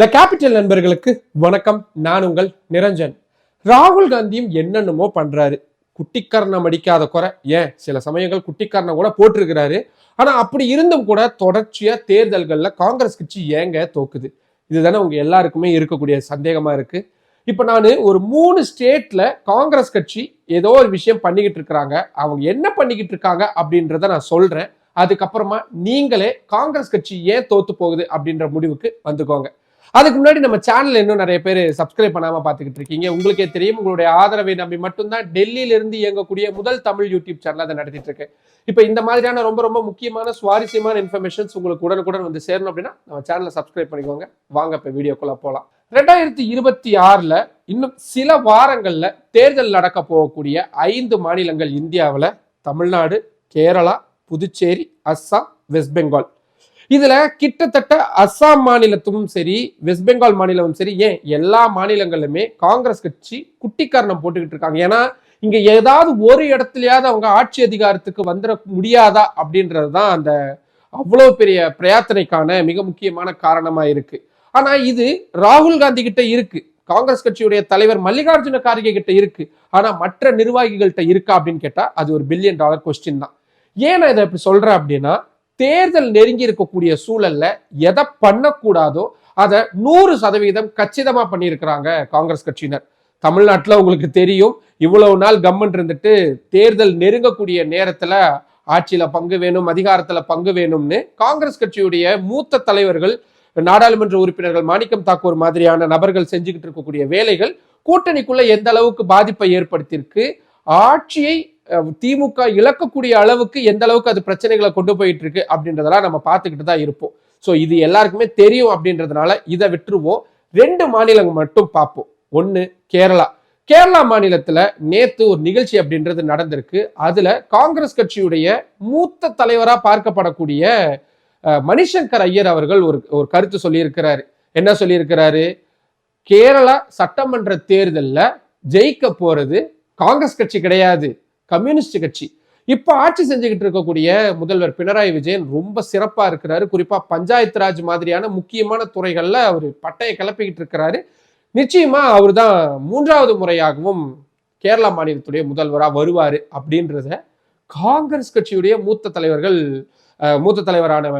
The capital நண்பர்களுக்கு வணக்கம். நான் உங்கள் நிரஞ்சன். ராகுல் காந்தியும் என்னென்னமோ பண்றாரு. குட்டிக்கரணம் அடிக்காத குறை. ஏன்? சில சமயங்கள் குட்டிக்கரணம் கூட போட்டிருக்கிறாரு. ஆனா அப்படி இருந்தும் கூட தொடர்ச்சியா தேர்தல்களில் காங்கிரஸ் கட்சி ஏங்க தோக்குது? இதுதானே உங்க எல்லாருக்குமே இருக்கக்கூடிய சந்தேகமா இருக்கு. இப்ப நான் ஒரு மூணு ஸ்டேட்ல காங்கிரஸ் கட்சி ஏதோ ஒரு விஷயம் பண்ணிக்கிட்டு இருக்கிறாங்க. அவங்க என்ன பண்ணிக்கிட்டு இருக்காங்க அப்படின்றத நான் சொல்றேன். அதுக்கப்புறமா நீங்களே காங்கிரஸ் கட்சி ஏன் தோத்து போகுது அப்படின்ற முடிவுக்கு வந்துக்கோங்க. அதுக்கு முன்னாடி நம்ம சேனல் இன்னும் நிறைய பேர் சப்ஸ்கிரைப் பண்ணாம பார்த்துக்கிட்டு இருக்கீங்க. உங்களுக்கே தெரியும் உங்களுடைய ஆதரவை நம்பி மட்டும்தான் டெல்லியில இருந்து இயங்கக்கூடிய முதல் தமிழ் யூடியூப் சேனல் அதை நடத்திட்டு இருக்கேன். இப்போ இந்த மாதிரியான ரொம்ப ரொம்ப முக்கியமான சுவாரஸ்யமான இன்ஃபர்மேஷன்ஸ் உங்களுக்கு உடனுக்குடன் வந்து சேரணும் அப்படின்னா நம்ம சேனலை சப்ஸ்கிரைப் பண்ணிக்கோங்க. வாங்க இப்போ வீடியோக்குள்ள போகலாம் ரெண்டாயிரத்தி இருபத்தி ஆறுல இன்னும் சில வாரங்கள்ல தேர்தல் நடக்க போகக்கூடிய ஐந்து மாநிலங்கள் இந்தியாவில் தமிழ்நாடு கேரளா புதுச்சேரி அஸ்ஸாம் வெஸ்ட் பெங்கால். இதுல கிட்டத்தட்ட அஸ்ஸாம் மாநிலத்தும் சரி வெஸ்ட் பெங்கால் மாநிலமும் சரி ஏன் எல்லா மாநிலங்களுமே காங்கிரஸ் கட்சி குட்டிக்காரணம் போட்டுக்கிட்டு இருக்காங்க. ஏன்னா இங்க ஏதாவது ஒரு இடத்துலயாவது அவங்க ஆட்சி அதிகாரத்துக்கு வந்துட முடியாதா அப்படின்றது தான் அந்த அவ்வளவு பெரிய பிரயாத்தனைக்கான மிக முக்கியமான காரணமா இருக்கு. ஆனா இது ராகுல் காந்தி கிட்ட இருக்கு. காங்கிரஸ் கட்சியுடைய தலைவர் மல்லிகார்ஜுன கார்கே கிட்ட இருக்கு. ஆனா மற்ற நிர்வாகிகள்கிட்ட இருக்கா அப்படின்னு கேட்டா அது ஒரு பில்லியன் டாலர் கொஸ்டின் தான். ஏன் நான் இதை இப்படி சொல்றேன் அப்படின்னா தேர்தல் நெருங்கி இருக்கக்கூடிய சூழல்ல எதை பண்ணக்கூடாதோ அதை நூறு சதவீதம் கச்சிதமா பண்ணியிருக்கிறாங்க காங்கிரஸ் கட்சியினர். தமிழ்நாட்டில் உங்களுக்கு தெரியும் இவ்வளவு நாள் கம்மன் இருந்துட்டு தேர்தல் நெருங்கக்கூடிய நேரத்துல ஆட்சியில பங்கு வேணும் அதிகாரத்துல பங்கு வேணும்னு காங்கிரஸ் கட்சியுடைய மூத்த தலைவர்கள் நாடாளுமன்ற உறுப்பினர்கள் மாணிக்கம் தாக்கூர் மாதிரியான நபர்கள் செஞ்சுக்கிட்டு இருக்கக்கூடிய வேலைகள் கூட்டணிக்குள்ள எந்த அளவுக்கு பாதிப்பை ஏற்படுத்தியிருக்கு ஆட்சியை திமுக இழக்கக்கூடிய அளவுக்கு எந்த அளவுக்கு அது பிரச்சனைகளை கொண்டு போயிட்டு இருக்கு அப்படின்றதெல்லாம் நம்ம பார்த்துக்கிட்டு தான் இருப்போம். ஸோ இது எல்லாருக்குமே தெரியும் அப்படின்றதுனால இதை விட்டுருவோம். ரெண்டு மாநிலங்கள் மட்டும் பார்ப்போம். ஒன்று கேரளா. கேரளா மாநிலத்தில் நேத்து ஒரு நிகழ்ச்சி அப்படின்றது நடந்திருக்கு. அதில் காங்கிரஸ் கட்சியுடைய மூத்த தலைவராக பார்க்கப்படக்கூடிய மணிசங்கர் ஐயர் அவர்கள் ஒரு ஒரு கருத்து சொல்லியிருக்கிறாரு. என்ன சொல்லியிருக்கிறாரு? கேரளா சட்டமன்ற தேர்தலில் ஜெயிக்க போறது காங்கிரஸ் கட்சி கிடையாது. கம்யூனிஸ்ட் கட்சி. இப்போ ஆட்சி செஞ்சுக்கிட்டு இருக்கக்கூடிய முதல்வர் பினராயி விஜயன் ரொம்ப சிறப்பாக இருக்கிறாரு. குறிப்பாக பஞ்சாயத்து ராஜ் மாதிரியான முக்கியமான துறைகளில் அவர் பட்டையை கிளப்பிக்கிட்டு இருக்கிறாரு. நிச்சயமா அவர் தான் மூன்றாவது முறையாகவும் கேரளா மாநிலத்துடைய முதல்வராக வருவார் அப்படின்றத காங்கிரஸ் கட்சியுடைய மூத்த தலைவர்கள் மூத்த தலைவரான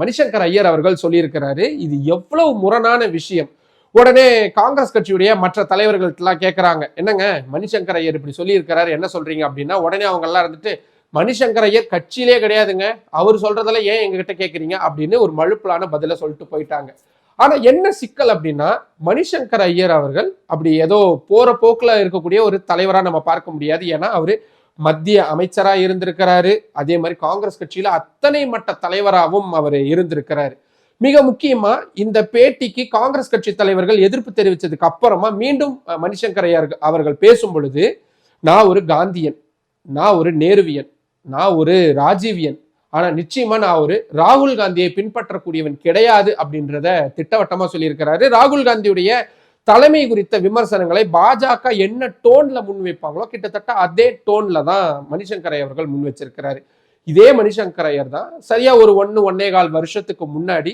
மணிசங்கர் ஐயர் அவர்கள் சொல்லியிருக்கிறாரு. இது எவ்வளவு முரணான விஷயம். உடனே காங்கிரஸ் கட்சியுடைய மற்ற தலைவர்கள்ட்டெல்லாம் கேட்குறாங்க என்னங்க? மணிசங்கர் ஐயர் இப்படி சொல்லியிருக்கிறாரு. என்ன சொல்றீங்க? அப்படின்னா உடனே அவங்க எல்லாம் இருந்துட்டு மணிசங்கர் ஐயர் கட்சியிலே கிடையாதுங்க. அவர் சொல்றதெல்லாம் ஏன் எங்ககிட்ட கேட்குறீங்க அப்படின்னு ஒரு மழுப்பலான பதில சொல்லிட்டு போயிட்டாங்க. ஆனா என்ன சிக்கல் அப்படின்னா மணிசங்கர் ஐயர் அவர்கள் அப்படி ஏதோ போற போக்குல இருக்கக்கூடிய ஒரு தலைவரா நம்ம பார்க்க முடியாது. ஏன்னா அவரு மத்திய அமைச்சரா இருந்திருக்கிறாரு. அதே மாதிரி காங்கிரஸ் கட்சியில அத்தனை மட்ட தலைவராகவும் அவர் இருந்திருக்கிறாரு. மிக முக்கியமா இந்த பேட்டிக்கு காங்கிரஸ் கட்சி தலைவர்கள் எதிர்ப்பு தெரிவித்ததுக்கு அப்புறமா மீண்டும் மணிசங்கர் ஐயர் அவர்கள் பேசும் பொழுது நான் ஒரு காந்தியன் நான் ஒரு நேருவியன் நான் ஒரு ராஜீவியன் ஆனா நிச்சயமா நான் ஒரு ராகுல் காந்தியை பின்பற்றக்கூடியவன் கிடையாது அப்படின்றத திட்டவட்டமா சொல்லியிருக்கிறாரு. ராகுல் காந்தியுடைய தலைமை குறித்த விமர்சனங்களை பாஜக என்ன டோன்ல முன் வைப்பாங்களோ கிட்டத்தட்ட அதே டோன்ல தான் மணிசங்கரை அவர்கள் முன் வச்சிருக்கிறாரு இதே மணிசங்கர் ஐயர் தான். சரியா ஒரு ஒன்னு ஒன்னே கால் வருஷத்துக்கு முன்னாடி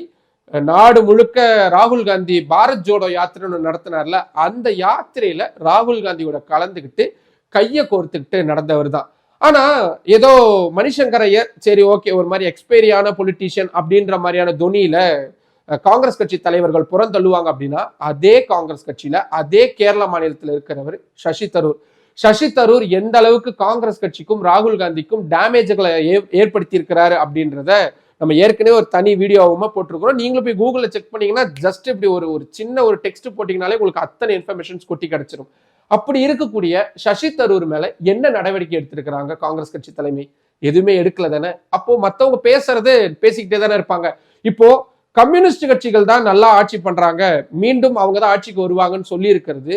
நாடு முழுக்க ராகுல் காந்தி பாரத் ஜோடோ யாத்திரைன்னு நடத்தினார்ல அந்த யாத்திரையில ராகுல் காந்தியோட கலந்துக்கிட்டு கையை கோர்த்துக்கிட்டு நடந்தவர் தான். ஆனா ஏதோ மணிசங்கர் ஐயர் சரி ஓகே ஒரு மாதிரி எக்ஸ்பைரியான பொலிட்டீஷியன் அப்படின்ற மாதிரியான தொனியில காங்கிரஸ் கட்சி தலைவர்கள் புறந்தள்ளுவாங்க அப்படின்னா அதே காங்கிரஸ் கட்சியில அதே கேரள மாநிலத்தில் இருக்கிறவர் சசி தரூர். சசி தரூர் எந்த அளவுக்கு காங்கிரஸ் கட்சிக்கும் ராகுல் காந்திக்கும் டேமேஜ்களை ஏற்படுத்தி இருக்கிறாரு அப்படின்றத நம்ம ஏற்கனவே ஒரு தனி வீடியோவுமா போட்டிருக்கிறோம். நீங்களும் போய் கூகுளில் செக் பண்ணீங்கன்னா ஜஸ்ட் இப்படி ஒரு ஒரு சின்ன ஒரு டெக்ஸ்ட் போட்டிங்கனாலே உங்களுக்கு அத்தனை இன்ஃபர்மேஷன்ஸ் கொட்டி கிடைச்சிரும். அப்படி இருக்கக்கூடிய சசி தரூர் மேல என்ன நடவடிக்கை எடுத்திருக்கிறாங்க காங்கிரஸ் கட்சி தலைமை? எதுவுமே எடுக்கல தானே? அப்போ மற்றவங்க பேசுறது பேசிக்கிட்டே தானே இருப்பாங்க. இப்போ கம்யூனிஸ்ட் கட்சிகள் தான் நல்லா ஆட்சி பண்றாங்க. மீண்டும் அவங்க தான் ஆட்சிக்கு வருவாங்கன்னு சொல்லி இருக்கிறது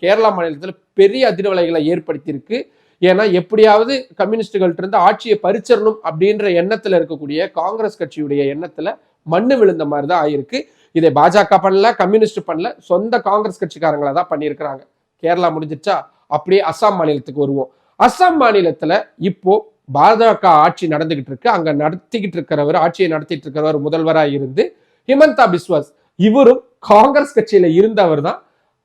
கேரளா மாநிலத்தில் பெரிய அதிர்வலைகளை ஏற்படுத்தியிருக்கு. ஏன்னா எப்படியாவது கம்யூனிஸ்டுகள்ட்ட இருந்து ஆட்சியை பறிச்சிடணும் அப்படின்ற எண்ணத்தில் இருக்கக்கூடிய காங்கிரஸ் கட்சியுடைய எண்ணத்தில் மண்ணு விழுந்த மாதிரி தான் ஆயிருக்கு. இதை பாஜக பண்ணல கம்யூனிஸ்ட் பண்ணல சொந்த காங்கிரஸ் கட்சிக்காரங்களை தான் பண்ணியிருக்கிறாங்க. கேரளா முடிஞ்சிச்சா அப்படியே அஸ்ஸாம் மாநிலத்துக்கு வருவோம். அஸ்ஸாம் மாநிலத்தில் இப்போ பாஜக ஆட்சி நடந்துகிட்டு இருக்கு. அங்க நடத்திக்கிட்டு இருக்கிறவர் ஆட்சியை நடத்திட்டு இருக்கிறவர் முதல்வராக இருந்து ஹிமந்தா பிஸ்வாஸ். இவரும் காங்கிரஸ் கட்சியில இருந்தவர் தான்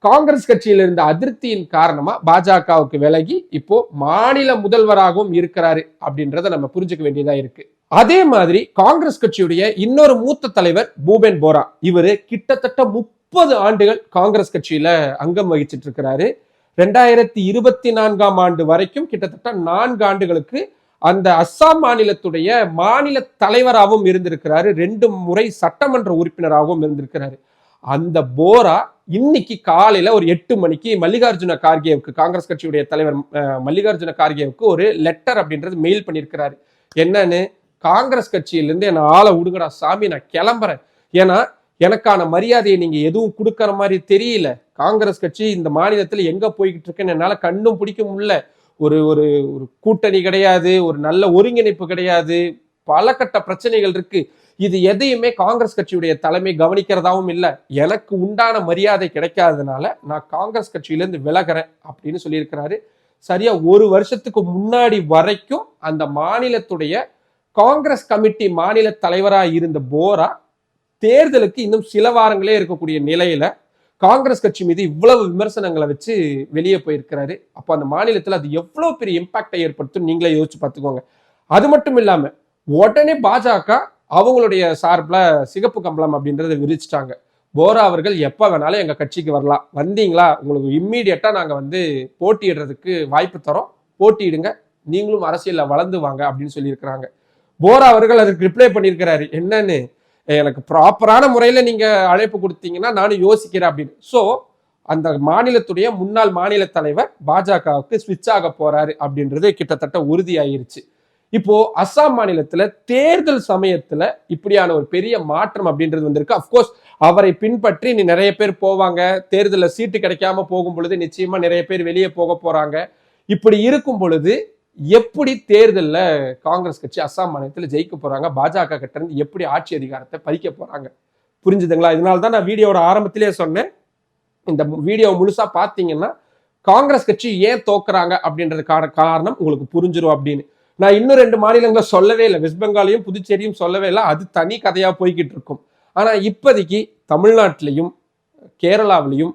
காங்கிரஸ் கட்சியில இருந்த அதிருப்தியின் காரணமா பாஜகவுக்கு விலகி இப்போ மாநில முதல்வராகவும் இருக்கிறாரு அப்படின்றத நம்ம புரிஞ்சுக்க வேண்டியதா இருக்கு. அதே மாதிரி காங்கிரஸ் கட்சியுடைய இன்னொரு மூத்த தலைவர் பூபேன் போரா. இவரு கிட்டத்தட்ட முப்பது ஆண்டுகள் காங்கிரஸ் கட்சியில அங்கம் வகிச்சிட்டு இருக்கிறாரு. ரெண்டாயிரத்தி இருபத்தி நான்காம் ஆண்டு வரைக்கும் கிட்டத்தட்ட நான்கு ஆண்டுகளுக்கு அந்த அஸ்ஸாம் மாநிலத்துடைய மாநில தலைவராகவும் இருந்திருக்கிறாரு. ரெண்டு முறை சட்டமன்ற உறுப்பினராகவும் இருந்திருக்கிறாரு. அந்த போரா இன்னைக்கு காலையில ஒரு எட்டு மணிக்கு மல்லிகார்ஜுன கார்கேவுக்கு காங்கிரஸ் கட்சியுடைய தலைவர் மல்லிகார்ஜுன கார்கேவுக்கு ஒரு லெட்டர் அப்படின்றது மெயில் பண்ணியிருக்கிறாரு. என்னன்னு? காங்கிரஸ் கட்சியிலேருந்து என்னை ஆளை விடுங்கடா சாமி நான் கிளம்புறேன். ஏன்னா எனக்கான மரியாதையை நீங்க எதுவும் கொடுக்கற மாதிரி தெரியல. காங்கிரஸ் கட்சி இந்த மாநிலத்தில் எங்க போய்கிட்டு இருக்குன்னு என்னால கண்ணும் பிடிக்க முடியல. ஒரு ஒரு ஒரு கூட்டணி கிடையாது ஒரு நல்ல ஒருங்கிணைப்பு கிடையாது. பல கட்ட பிரச்சனைகள் இருக்கு. இது எதையுமே காங்கிரஸ் கட்சியுடைய தலைமை கவனிக்கிறதாவும் இல்லை. எனக்கு உண்டான மரியாதை கிடைக்காததுனால நான் காங்கிரஸ் கட்சியிலேருந்து விலகிறேன் அப்படின்னு சொல்லியிருக்கிறாரு. சரியா ஒரு வருஷத்துக்கு முன்னாடி வரைக்கும் அந்த மாநிலத்துடைய காங்கிரஸ் கமிட்டி மாநில தலைவராக இருந்த போரா தேர்தலுக்கு இன்னும் சில வாரங்களே இருக்கக்கூடிய நிலையில காங்கிரஸ் கட்சி மீது இவ்வளவு விமர்சனங்களை வச்சு வெளியே போயிருக்கிறாரு. அப்போ அந்த மாநிலத்தில் அது எவ்வளவு பெரிய இம்பாக்டை ஏற்படுத்தும் நீங்களே யோசிச்சு பார்த்துக்கோங்க. அது மட்டும் இல்லாமல் உடனே பாஜக அவங்களுடைய சார்பில் சிகப்பு கம்பளம் அப்படின்றத விரிச்சிட்டாங்க. போரா அவர்கள் எப்போ வேணாலும் எங்கள் கட்சிக்கு வரலாம். வந்தீங்களா? உங்களுக்கு இம்மீடியட்டாக நாங்கள் வந்து போட்டியிடுறதுக்கு வாய்ப்பு தரோம். போட்டியிடுங்க. நீங்களும் அரசியலில் வளர்ந்து வாங்க அப்படின்னு சொல்லியிருக்கிறாங்க. போரா அவர்கள் அதுக்கு ரிப்ளை பண்ணியிருக்கிறாரு. என்னன்னு? எனக்கு ப்ராப்பரான முறையில் நீங்கள் அழைப்பு கொடுத்தீங்கன்னா நானும் யோசிக்கிறேன் அப்படின்னு. ஸோ அந்த மாநிலத்துடைய முன்னாள் மாநில தலைவர் பாஜகவுக்கு ஸ்விட்ச் ஆக போறாரு அப்படின்றது கிட்டத்தட்ட உறுதியாயிருச்சு. இப்போ அஸ்ஸாம் மாநிலத்துல தேர்தல் சமயத்துல இப்படியான ஒரு பெரிய மாற்றம் அப்படின்றது வந்திருக்கு. அப்கோர்ஸ் அவரை பின்பற்றி நீ நிறைய பேர் போவாங்க. தேர்தலில் சீட்டு கிடைக்காம போகும் பொழுது நிச்சயமா நிறைய பேர் வெளியே போக போறாங்க. இப்படி இருக்கும் பொழுது எப்படி தேர்தலில் காங்கிரஸ் கட்சி அஸ்ஸாம் மாநிலத்தில் ஜெயிக்க போறாங்க? பாஜக கிட்ட இருந்து எப்படி ஆட்சி அதிகாரத்தை பறிக்க போறாங்க? புரிஞ்சுதுங்களா? இதனால தான் நான் வீடியோட ஆரம்பத்திலே சொன்னேன். இந்த வீடியோ முழுசா பார்த்தீங்கன்னா காங்கிரஸ் கட்சி ஏன் தோக்குறாங்க அப்படின்றதுக்கான காரணம் உங்களுக்கு புரிஞ்சிடும் அப்படின்னு. நான் இன்னும் ரெண்டு மாநிலங்களை சொல்லவே இல்லை. வெஸ்ட் பெங்காலையும் புதுச்சேரியும் சொல்லவே இல்லை. அது தனி கதையா போய்கிட்டு இருக்கும். ஆனா இப்போதைக்கு தமிழ்நாட்டிலையும் கேரளாவிலையும்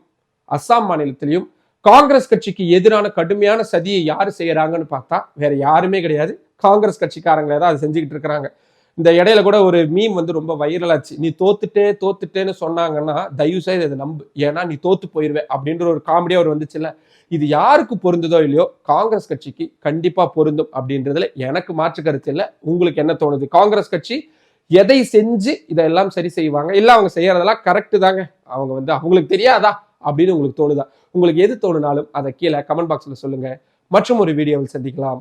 அஸ்ஸாம் மாநிலத்திலையும் காங்கிரஸ் கட்சிக்கு எதிரான கடுமையான சதியை யாரு செய்யறாங்கன்னு பார்த்தா வேற யாருமே கிடையாது. காங்கிரஸ் கட்சிக்காரங்களே தான் அதை செஞ்சுக்கிட்டு இருக்கிறாங்க. இந்த இடையில கூட ஒரு மீம் வந்து ரொம்ப வைரலாச்சு நீ தோத்துட்டே தோத்துட்டேன்னு சொன்னாங்கன்னா தயவு செய்து அதை நம்பு. ஏன்னா நீ தோத்து போயிடுவேன் அப்படின்ற ஒரு காமெடியா ஒரு வந்துச்சுல்ல. இது யாருக்கு பொருந்துதோ இல்லையோ காங்கிரஸ் கட்சிக்கு கண்டிப்பா பொருந்தும் அப்படின்றதுல எனக்கு மாற்று கருத்து இல்லை. உங்களுக்கு என்ன தோணுது? காங்கிரஸ் கட்சி எதை செஞ்சு இதெல்லாம் சரி செய்வாங்க? இல்ல அவங்க செய்யறதெல்லாம் கரெக்டு தாங்க. அவங்க வந்து அவங்களுக்கு தெரியாதா? அப்படின்னு உங்களுக்கு தோணுதா? உங்களுக்கு எது தோணுனாலும் அதை கீழே கமெண்ட் பாக்ஸ்ல சொல்லுங்க. மற்றும் ஒரு வீடியோவில் சந்திக்கலாம்.